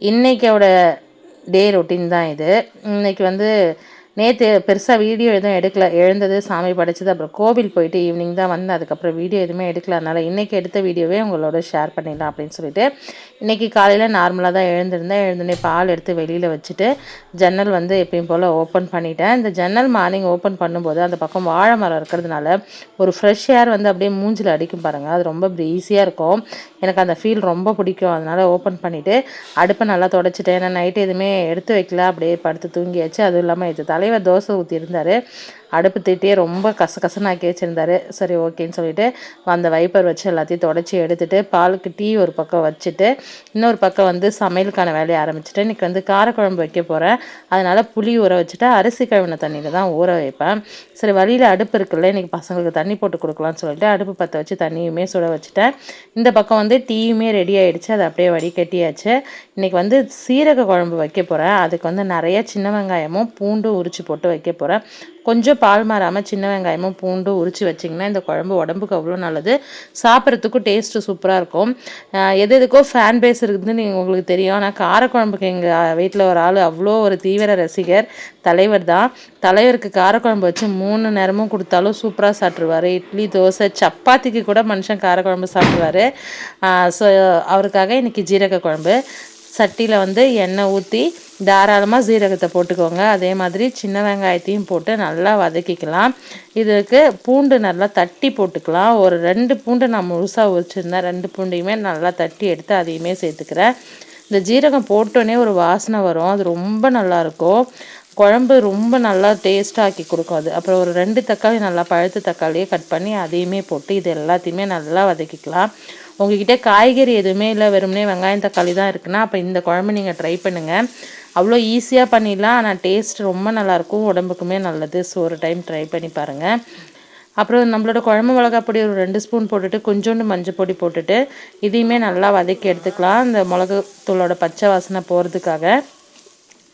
இன்றைக்கோட day routine தான் இது. இன்றைக்கி வந்து நேற்று பெருசாக வீடியோ எதுவும் எடுக்கல. எழுந்தது சாமி படைச்சது அப்புறம் கோவில் போயிட்டு ஈவினிங் தான் வந்து அதுக்கப்புறம் வீடியோ எதுவுமே எடுக்கல. அதனால் இன்றைக்கி எடுத்த வீடியோவே உங்களோட ஷேர் பண்ணிடலாம் அப்படின்னு சொல்லிட்டு இன்றைக்கி காலையில் நார்மலாக தான் எழுந்திருந்தேன். எழுந்தோடனே பால் எடுத்து வெளியில் வச்சுட்டு ஜன்னல் வந்து எப்பயும் போல் ஓப்பன் பண்ணிட்டேன். இந்த ஜன்னல் மார்னிங் ஓப்பன் பண்ணும்போது அந்த பக்கம் வாழை மரம் இருக்கிறதுனால ஒரு ஃப்ரெஷ் ஏர் வந்து அப்படியே மூஞ்சில் அடிக்கும் பாருங்கள் அது ரொம்ப ஈஸியாக இருக்கும். எனக்கு அந்த ஃபீல் ரொம்ப பிடிக்கும். அதனால் ஓப்பன் பண்ணிவிட்டு அடுப்பை நல்லா தொடச்சிட்டேன். ஏன்னா நைட்டு எதுவுமே எடுத்து வைக்கல. அப்படியே படுத்து தூங்கியாச்சு. அதுவும் இல்லாமல் இது தலைவர் தோசை ஊற்றியிருந்தார் அடுப்பு திட்டியே ரொம்ப கசகசன்னு ஆக்கி வச்சுருந்தாரு. சரி ஓகேன்னு சொல்லிட்டு அந்த வைப்பர் வச்சு எல்லாத்தையும் தொடச்சி எடுத்துகிட்டு பாலுக்கு டீ ஒரு பக்கம் வச்சுட்டு இன்னொரு பக்கம் வந்து சமையலுக்கான வேலையை ஆரம்பிச்சுட்டு இன்றைக்கி வந்து காரக்குழம்பு வைக்க போகிறேன் அதனால் புளி ஊற வச்சுட்டு அரிசி கழுவின தண்ணியில் தான் ஊற வைப்பேன். சரி வழியில் அடுப்பு இருக்குல்ல இன்றைக்கி பசங்களுக்கு தண்ணி போட்டு கொடுக்கலான்னு சொல்லிட்டு அடுப்பு பற்ற வச்சு தண்ணியுமே சுட வச்சுட்டேன். இந்த பக்கம் வந்து டீயுமே ரெடி ஆகிடுச்சு அதை அப்படியே வடிகட்டியாச்சு. இன்றைக்கி வந்து சீரக குழம்பு வைக்க போகிறேன் அதுக்கு வந்து நிறைய சின்ன வெங்காயமும் பூண்டும் உரிச்சு போட்டு வைக்க போகிறேன் கொஞ்சம் பால் மாறாமல் சின்ன வெங்காயமும் பூண்டும் உரித்து வச்சிங்கன்னா இந்த குழம்பு உடம்புக்கு அவ்வளோ நல்லது. சாப்பிட்றதுக்கும் டேஸ்ட்டு சூப்பராக இருக்கும். எது எதுக்கோ ஃபேன் பேஸ் இருக்குதுன்னு நீங்கள் உங்களுக்கு தெரியும். ஆனால் காரக்குழம்புக்கு எங்கள் வீட்டில் ஒரு ஆள் அவ்வளோ ஒரு தீவிர ரசிகர் தலைவர் தான். தலைவருக்கு காரக்குழம்பு வச்சு மூணு நேரமும் கொடுத்தாலும் சூப்பராக சாப்பிட்ருவார் இட்லி தோசை சப்பாத்திக்கு கூட மனுஷன் காரக்குழம்பு சாப்பிடுவார் ஸோ அவருக்காக இன்றைக்கி ஜீரக குழம்பு. சட்டியில் வந்து எண்ணெய் ஊற்றி தாராளமாக சீரகத்தை போட்டுக்கோங்க. அதே மாதிரி சின்ன வெங்காயத்தையும் போட்டு நல்லா வதக்கிக்கலாம். இதுக்கு பூண்டு நல்லா தட்டி போட்டுக்கலாம். ஒரு ரெண்டு பூண்டு நான் முழுசாக வச்சுருந்தேன் ரெண்டு பூண்டையுமே நல்லா தட்டி எடுத்து அதையுமே சேர்த்துக்கிறேன். இந்த ஜீரகம் போட்டோன்னே ஒரு வாசனை வரும். அது ரொம்ப நல்லாயிருக்கும் குழம்பு ரொம்ப நல்லா டேஸ்ட்டாக்கி கொடுக்கும் அது. அப்புறம் ஒரு ரெண்டு தக்காளி நல்லா பழுத்த தக்காளியே கட் பண்ணி அதையுமே போட்டு இது எல்லாத்தையுமே நல்லா வதக்கிக்கலாம். உங்ககிட்ட காய்கறி எதுவுமே இல்லை வெறுமனே வெங்காயம் தக்காளி தான் இருக்குன்னா அப்போ இந்த குழம்பு நீங்கள் ட்ரை பண்ணுங்கள் அவ்வளோ ஈஸியாக பண்ணிடலாம் ஆனால் டேஸ்ட் ரொம்ப நல்லாயிருக்கும் உடம்புக்குமே நல்லது. ஸோ ஒரு டைம் ட்ரை பண்ணி பாருங்கள் அப்புறம் நம்மளோட குழம்பு மிளகா பொடி ஒரு ரெண்டு ஸ்பூன் போட்டுட்டு கொஞ்சோண்டு மஞ்சள் பொடி போட்டுட்டு இதையுமே நல்லா வதக்கி எடுத்துக்கலாம். இந்த மிளகுத்தூளோட பச்சை வாசனை போகிறதுக்காக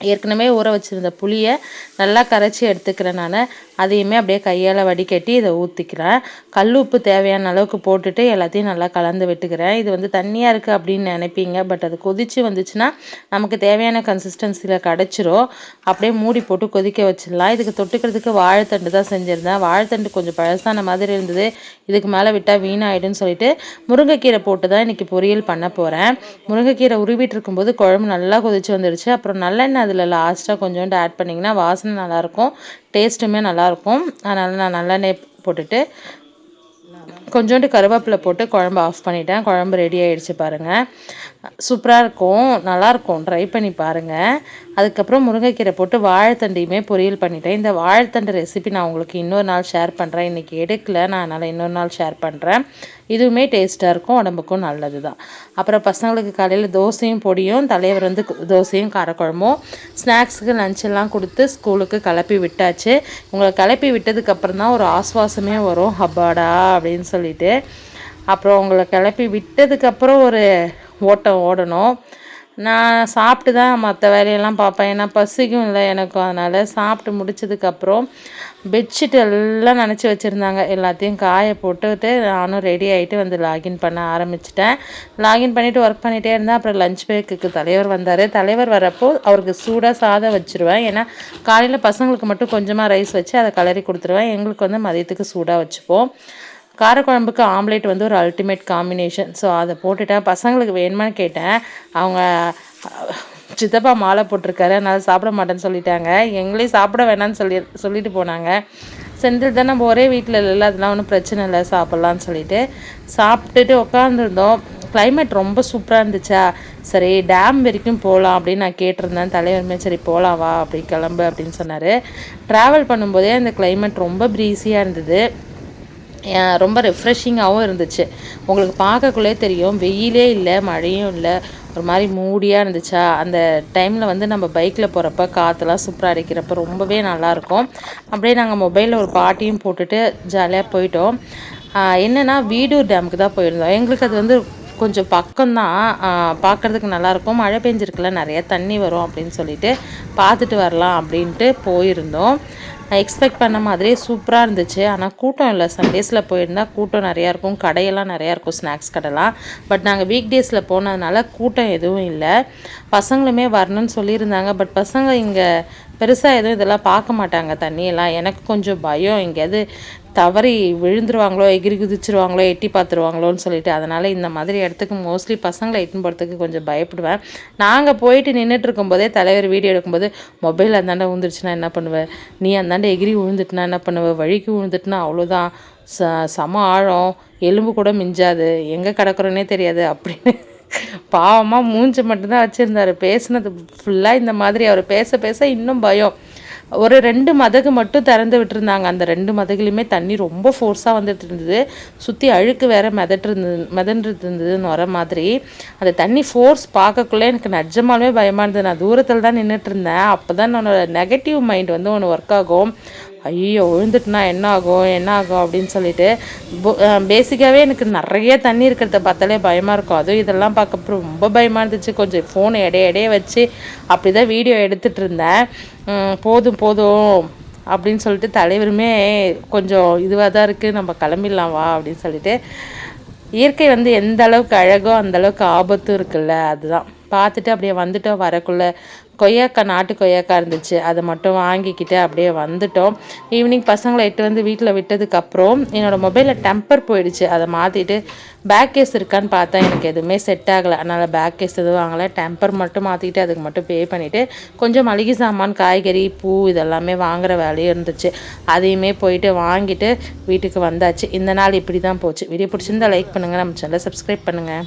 ஏற்கனவே ஊற வச்சுருந்த புளியை நல்லா கரைச்சி எடுத்துக்கிறேன் நான். அதையுமே அப்படியே கையால் வடிகட்டி இதை ஊற்றிக்கிறேன் கல் உப்பு தேவையான அளவுக்கு போட்டுட்டு எல்லாத்தையும் நல்லா கலந்து விட்டுக்கிறேன். இது வந்து தண்ணியாக இருக்குது அப்படின்னு நினைப்பீங்க பட் அது கொதித்து வந்துச்சுன்னா நமக்கு தேவையான கன்சிஸ்டன்சியில் கிடச்சிரும். அப்படியே மூடி போட்டு கொதிக்க வச்சிடலாம். இதுக்கு தொட்டுக்கிறதுக்கு வாழைத்தண்டு தான் செஞ்சுருந்தேன். வாழைத்தண்டு கொஞ்சம் பழசான மாதிரி இருந்தது. இதுக்கு மேலே விட்டால் வீணாயிடும்னு சொல்லிட்டு முருங்கைக்கீரை போட்டு தான் இன்றைக்கி பொரியல் பண்ண போகிறேன் முருங்கைக்கீரை உருவிட்டு இருக்கும்போது குழம்பு நல்லா கொதிச்சு வந்துடுச்சு அப்புறம் நல்லெண்ணெய் அதில் லாஸ்ட்டாக கொஞ்சோண்டு ஆட் பண்ணிங்கன்னா வாசனை நல்லாயிருக்கும் டேஸ்ட்டுமே நல்லாயிருக்கும் அதனால் நான் நல்லெண்ணெய் போட்டுட்டு கொஞ்சோண்டு கருவேப்பிலை போட்டு குழம்பு ஆஃப் பண்ணிட்டேன். குழம்பு ரெடி ஆகிடுச்சு பாருங்கள் சூப்பராக இருக்கும் நல்லாயிருக்கும் ட்ரை பண்ணி பாருங்கள் அதுக்கப்புறம் முருங்கைக்கீரை போட்டு வாழைத்தண்டையுமே பொரியல் பண்ணிட்டேன். இந்த வாழைத்தண்டு ரெசிபி நான் உங்களுக்கு இன்னொரு நாள் ஷேர் பண்ணுறேன் இன்றைக்கி எடுக்கல நான் அதனால் இன்னொரு நாள் ஷேர் பண்ணுறேன் இதுவுமே டேஸ்ட்டாக இருக்கும் உடம்புக்கும் நல்லது தான் அப்புறம் பசங்களுக்கு காலையில் தோசையும் பொடியும் தலைவர் வந்து தோசையும் காரக்குழம்பும். ஸ்நாக்ஸுக்கு லஞ்செல்லாம் கொடுத்து ஸ்கூலுக்கு கிளப்பி விட்டாச்சு. உங்களை கிளப்பி விட்டதுக்கப்புறம் தான் ஒரு ஆஸ்வாசமே வரும். ஹப்பாடா அப்படின்னு சொல்லிட்டு. அப்புறம் உங்களை கிளப்பி விட்டதுக்கப்புறம் ஒரு ஓட்டம் ஓடணும். நான் சாப்பிட்டு தான் மற்ற வேலையெல்லாம் பார்ப்பேன். ஏன்னா பசிக்கும் இல்லை எனக்கும். அதனால் சாப்பிட்டு முடிச்சதுக்கப்புறம் பெட்ஷீட் எல்லாம் நினச்சி வச்சுருந்தாங்க. எல்லாத்தையும் காய போட்டுட்டு நானும் ரெடி ஆகிட்டு வந்து லாகின் பண்ண ஆரம்பிச்சிட்டேன். லாகின் பண்ணிவிட்டு ஒர்க் பண்ணிகிட்டே இருந்தேன் அப்புறம் லஞ்ச் பிரேக்குக்கு தலைவர் வந்தார். தலைவர் வரப்போ அவருக்கு சூடாக சாதம் வச்சுருவேன். ஏன்னா காலையில் பசங்களுக்கு மட்டும் கொஞ்சமாக ரைஸ் வச்சு அதை கலரி கொடுத்துருவேன். எங்களுக்கு வந்து மதியத்துக்கு சூடாக வச்சுப்போம். காரக்குழம்புக்கு ஆம்லேட் வந்து ஒரு அல்டிமேட் காம்பினேஷன் ஸோ அதை போட்டுட்டேன் பசங்களுக்கு வேணுமான்னு கேட்டேன். அவங்க சித்தப்பா மாலை போட்டிருக்காரு. அதனால் சாப்பிட மாட்டேன்னு சொல்லிட்டாங்க. எங்களையும் சாப்பிட வேணாம்னு சொல்லி சொல்லிட்டு போனாங்க. செந்தில் தான் நம்ம ஒரே வீட்டில் இல்லை. அதெல்லாம் ஒன்றும் பிரச்சனை இல்லை. சாப்பிட்லான்னு சொல்லிட்டு சாப்பிட்டுட்டு உட்காந்துருந்தோம் கிளைமேட் ரொம்ப சூப்பராக இருந்துச்சா? சரி டேம் வரைக்கும் போகலாம் அப்படின்னு நான் கேட்டிருந்தேன். தலைவருமே சரி போகலாம் வா அப்படி கிளம்பு அப்படின்னு சொன்னார். ட்ராவல் பண்ணும்போதே அந்த கிளைமேட் ரொம்ப ப்ரீஸியாக இருந்தது. ரொம்ப ரெஃப்ரெஷிங்காகவும் இருந்துச்சு. உங்களுக்கு பார்க்கக்குள்ளே தெரியும் வெயிலே இல்லை மழையும் இல்லை. ஒரு மாதிரி மூடியாக இருந்துச்சா? அந்த டைமில் வந்து நம்ம பைக்கில் போகிறப்ப காற்றுலாம் சூப்பராக அடிக்கிறப்ப ரொம்பவே நல்லாயிருக்கும். அப்படியே நாங்கள் மொபைலில் ஒரு பாட்டியும் போட்டுட்டு ஜாலியாக போயிட்டோம். என்னென்னா வீடூர் டேமுக்கு தான் போயிருந்தோம். எங்களுக்கு அது வந்து கொஞ்சம் பக்கம்தான். பார்க்குறதுக்கு நல்லாயிருக்கும். மழை பெஞ்சிருக்குல நிறைய தண்ணி வரும் அப்படின்னு சொல்லிட்டு பார்த்துட்டு வரலாம் அப்படின்ட்டு போயிருந்தோம். எக்ஸ்பெக்ட் பண்ண மாதிரியே சூப்பராக இருந்துச்சு. ஆனால் கூட்டம் இல்லை. சண்டேஸில் போயிருந்தால் கூட்டம் நிறையா இருக்கும். கடையெல்லாம் நிறையா இருக்கும் ஸ்நாக்ஸ் கடைலாம். பட் நாங்கள் வீக் டேஸில் போனதுனால கூட்டம் எதுவும் இல்லை. பசங்களுமே வரணும்னு சொல்லியிருந்தாங்க. பட் பசங்க இங்கே பெருசாக எதுவும் இதெல்லாம் பார்க்க மாட்டாங்க. தண்ணியெல்லாம். எனக்கு கொஞ்சம் பயம். எங்கேயாவது தவறி விழுந்துருவாங்களோ எகிரி குதிச்சிருவாங்களோ எட்டி பார்த்துருவாங்களோன்னு சொல்லிட்டு அதனால் இந்த மாதிரி இடத்துக்கு மோஸ்ட்லி பசங்களை எட்டுன்னு போகிறதுக்கு கொஞ்சம் பயப்படுவேன். நாங்கள் போயிட்டு நின்றுட்டு இருக்கும்போதே தலைவர் வீடியோ எடுக்கும்போது மொபைல் அந்தாண்ட விழுந்துருச்சுன்னா என்ன பண்ணுவேன் நீ அந்தாண்டை எகிரி விழுந்துட்டுனா என்ன பண்ணுவேன் வழிக்கு விழுந்துட்டுனா அவ்வளோதான். ச சம ஆழம். எலும்பு கூட மிஞ்சாது. எங்கே கிடக்குறோன்னே தெரியாது. அப்படின்னு பாவமாக மூஞ்சி மட்டும்தான் வச்சுருந்தாரு. பேசுனது ஃபுல்லாக இந்த மாதிரி. அவர் பேச பேச இன்னும் பயம். ஒரு ரெண்டு மதகு மட்டும் திறந்து விட்டுருந்தாங்க. அந்த ரெண்டு மதகுலையுமே தண்ணி ரொம்ப ஃபோர்ஸாக வந்துட்டு இருந்தது. சுற்றி அழுக்கு வேற மிதட்டு இருந்தது மிதன்ட்டு இருந்ததுன்னு வர மாதிரி. அந்த தண்ணி ஃபோர்ஸ் பார்க்கக்குள்ளே எனக்கு நிஜமாலுமே பயமாக இருந்தது. நான் தூரத்தில் தான் நின்றுட்டு இருந்தேன். அப்போ தான் என்னோட நெகட்டிவ் மைண்ட் வந்து ஒன்று ஒர்க் ஆகும். ஐயோ விழுந்துட்டுனா என்ன ஆகும் என்ன ஆகும் அப்படின்னு சொல்லிட்டு பேசிக்காகவே எனக்கு நிறைய தண்ணி இருக்கிறத பார்த்தாலே பயமாக இருக்கும். அதுவும் இதெல்லாம் பார்க்க ரொம்ப பயமாக இருந்துச்சு. கொஞ்சம் ஃபோனை இடைய இடைய வச்சு அப்படி தான் வீடியோ எடுத்துகிட்டு இருந்தேன் போதும் போதும் அப்படின்னு சொல்லிட்டு தலைவருமே கொஞ்சம் இதுவாக தான் இருக்குது நம்ம கிளம்பிடலாம் வா அப்படின்னு சொல்லிட்டு இயற்கை வந்து எந்த அளவுக்கு அழகோ அந்த அளவுக்கு ஆபத்தும் இருக்குல்ல அதுதான். பார்த்துட்டு அப்படியே வந்துட்டோம் வரக்குள்ளே. கொய்யாக்கா நாட்டு கொய்யாக்கா இருந்துச்சு. அதை மட்டும் வாங்கிக்கிட்டு அப்படியே வந்துட்டோம். ஈவினிங் பசங்களை எட்டு வந்து வீட்டில் விட்டதுக்கப்புறம் என்னோடய மொபைலில் டெம்பர் போயிடுச்சு. அதை மாற்றிட்டு பேக் கேஸ் இருக்கான்னு பார்த்தா எனக்கு எதுவுமே செட் ஆகலை. அதனால் பேக் கேஸ் எதுவும் வாங்கலை. டெம்பர் மட்டும் மாற்றிக்கிட்டு அதுக்கு மட்டும் பே பண்ணிவிட்டு கொஞ்சம் மளிகை சாமான் காய்கறி பூ இதெல்லாமே வாங்குகிற வேலையும் இருந்துச்சு. அதையுமே போயிட்டு வாங்கிட்டு வீட்டுக்கு வந்தாச்சு. இந்த நாள் இப்படி தான் போச்சு. வீடியோ பிடிச்சிருந்தா லைக் பண்ணுங்கள் நம்ம சேனலை சப்ஸ்கிரைப் பண்ணுங்கள்